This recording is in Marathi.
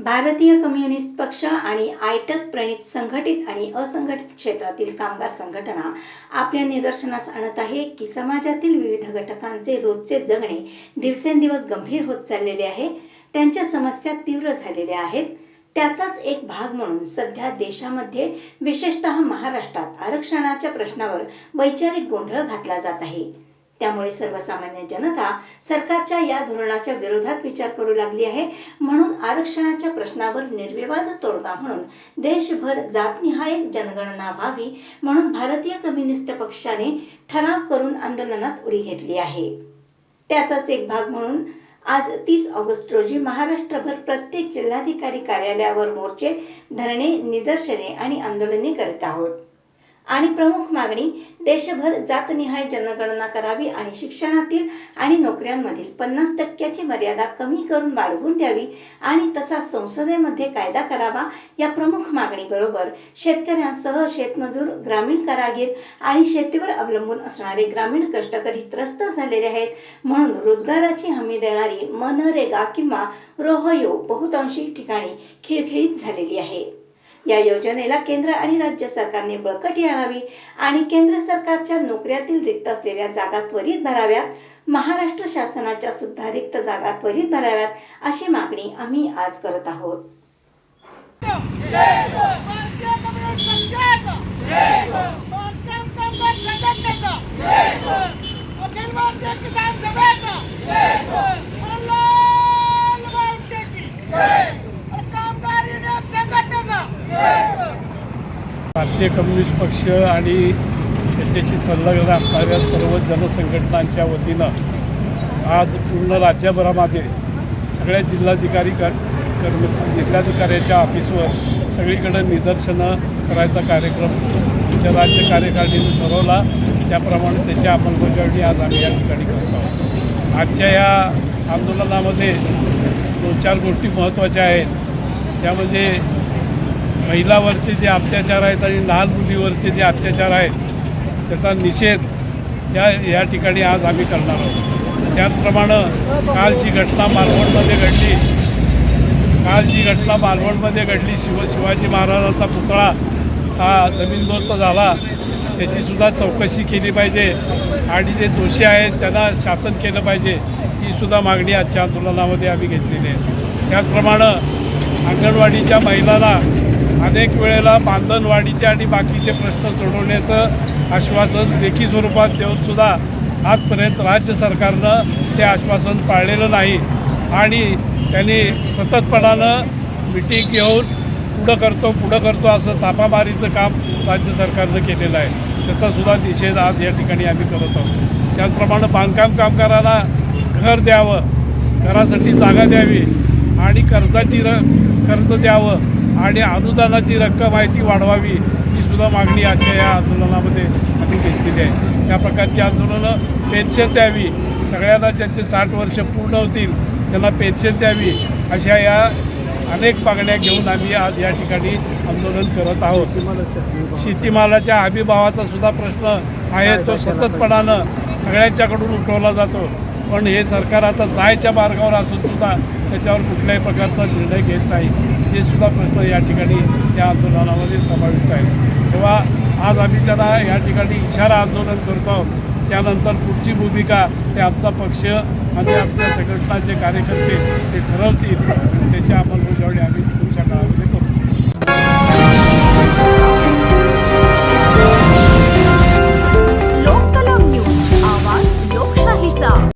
भारतीय कम्युनिस्ट पक्ष आणि आयटक प्रणित संघटित आणि असंघटित क्षेत्रातील कामगार संघटना आपल्या निदर्शनास आणत आहे की समाजातील विविध घटकांचे रोजचे जगणे दिवसेंदिवस गंभीर होत चाललेले आहे. त्यांच्या समस्या तीव्र झालेल्या आहेत. त्याचाच एक भाग म्हणून सध्या देशामध्ये विशेषतः महाराष्ट्रात आरक्षणाच्या प्रश्नावर वैचारिक गोंधळ घातला जात आहे. त्यामुळे सर्वसामान्य जनता सरकारच्या या धोरणाच्या विरोधात विचार करू लागली आहे. म्हणून आरक्षणाच्या प्रश्नावर निर्विवाद तोडगा म्हणून देशभर जातनिहाय जनगणना व्हावी म्हणून भारतीय कम्युनिस्ट पक्षाने ठराव करून आंदोलनात उडी घेतली आहे. त्याचाच एक भाग म्हणून आज तीस ऑगस्ट रोजी महाराष्ट्रभर प्रत्येक जिल्हाधिकारी कार्यालयावर मोर्चे धरणे निदर्शने आणि आंदोलने करत आहोत. आणि प्रमुख मागणी देशभर जातनिहाय जनगणना करावी आणि शिक्षणातील आणि नोकऱ्यांमधील पन्नास टक्क्याची मर्यादा कमी करून वाढवून द्यावी आणि तसा संसदेमध्ये कायदा करावा या प्रमुख मागणीबरोबर शेतकऱ्यांसह शेतमजूर ग्रामीण कारागीर आणि शेतीवर अवलंबून असणारे ग्रामीण कष्टकरी त्रस्त झालेले आहेत. म्हणून रोजगाराची हमी देणारी मनरेगा किंवा रोहयो बहुतांशी ठिकाणी खिळखिळीत झालेली आहे. या योजनेला केंद्र आणि राज्य सरकारने बळकटी आणावी आणि केंद्र सरकारच्या नोकऱ्यातील रिक्त असलेल्या जागा त्वरित भराव्यात महाराष्ट्र शासनाच्या सुद्धा रिक्त जागा त्वरित भराव्यात अशी मागणी आम्ही आज करत आहोत. जय कम्युनिस्ट पक्षाचा बांधकाम कामगार संघटनेचा अखिल भारतीय किसान सभेचा मल्हार गावचेची कामगार युनियन संघटनेचा भारतीय कम्युनिस्ट पक्ष आणि त्याच्याशी संलग्न असणाऱ्या सर्व जनसंघटनांच्या वतीनं आज पूर्ण राज्यभरामध्ये सगळ्या जिल्हाधिकारी क कर्म जिल्हाधिकाऱ्याच्या ऑफिसवर सगळीकडे निदर्शनं करायचा कार्यक्रम आमच्या राज्य कार्यकारिणीने ठरवला. त्याप्रमाणे त्याची अंमलबजावणी आज आम्ही या ठिकाणी करत आहोत. आजच्या या आंदोलनामध्ये दोन चार गोष्टी महत्त्वाच्या आहेत. त्यामध्ये महिलावरचे जे अत्याचार आहेत आणि लहान मुलीवरचे जे अत्याचार आहेत त्याचा निषेध या या ठिकाणी आज आम्ही करणार आहोत. त्याचप्रमाणे काल जी घटना मालवणमध्ये घडली काल जी घटना मालवणमध्ये घडली शिव शिवाजी महाराजांचा पुतळा हा जमीनदोस्त झाला त्याचीसुद्धा चौकशी केली पाहिजे. आणि जे दोषी आहेत त्यांना शासन केलं पाहिजे तीसुद्धा मागणी आजच्या आंदोलनामध्ये आम्ही घेतलेली आहे. त्याचप्रमाणे अंगणवाडीच्या महिलांना अनेक वेळेला बांधणवाडीचे आणि बाकीचे प्रश्न सोडवण्याचं आश्वासन लेखी स्वरूपात देऊनसुद्धा आजपर्यंत राज्य सरकारनं ते आश्वासन पाळलेलं नाही. आणि त्यांनी सततपणानं मिटिंग घेऊन पुढं करतो पुढं करतो असं तापामारीचं काम राज्य सरकारनं केलेलं आहे. त्याचासुद्धा निषेध आज या ठिकाणी आम्ही करत आहोत. त्याचप्रमाणे बांधकाम कामगारांना घर द्यावं घरासाठी जागा द्यावी आणि कर्जाची र कर्ज द्यावं आणि अनुदानाची रक्कम आहे ती वाढवावी ही सुद्धा मागणी आजच्या या आंदोलनामध्ये आम्ही घेतलेली आहे. त्या प्रकारची आंदोलनं पेन्शन द्यावी सगळ्यांना ज्यांचे साठ वर्ष पूर्ण होतील त्यांना पेन्शन द्यावी अशा या अनेक मागण्या घेऊन आम्ही आज या ठिकाणी आंदोलन करत आहोत. शेतीमालाच्या हमीभावाचा सुद्धा प्रश्न आहे तो सततपणानं सगळ्यांच्याकडून उठवला जातो. पण हे सरकार आता जायच्या मार्गावर असून सुद्धा त्याच्यावर कुठल्याही प्रकारचा निर्णय घेत नाही. हे सुद्धा प्रश्न या ठिकाणी या आंदोलनामध्ये समाविष्ट आहे तेव्हा आज आम्ही त्यांना या ठिकाणी इशारा आंदोलन करतो आहोत. त्यानंतर पुढची भूमिका ते आमचा पक्ष आणि आमच्या संघटनाचे कार्यकर्ते ते ठरवतील. त्याची अंमलबजावणी आम्ही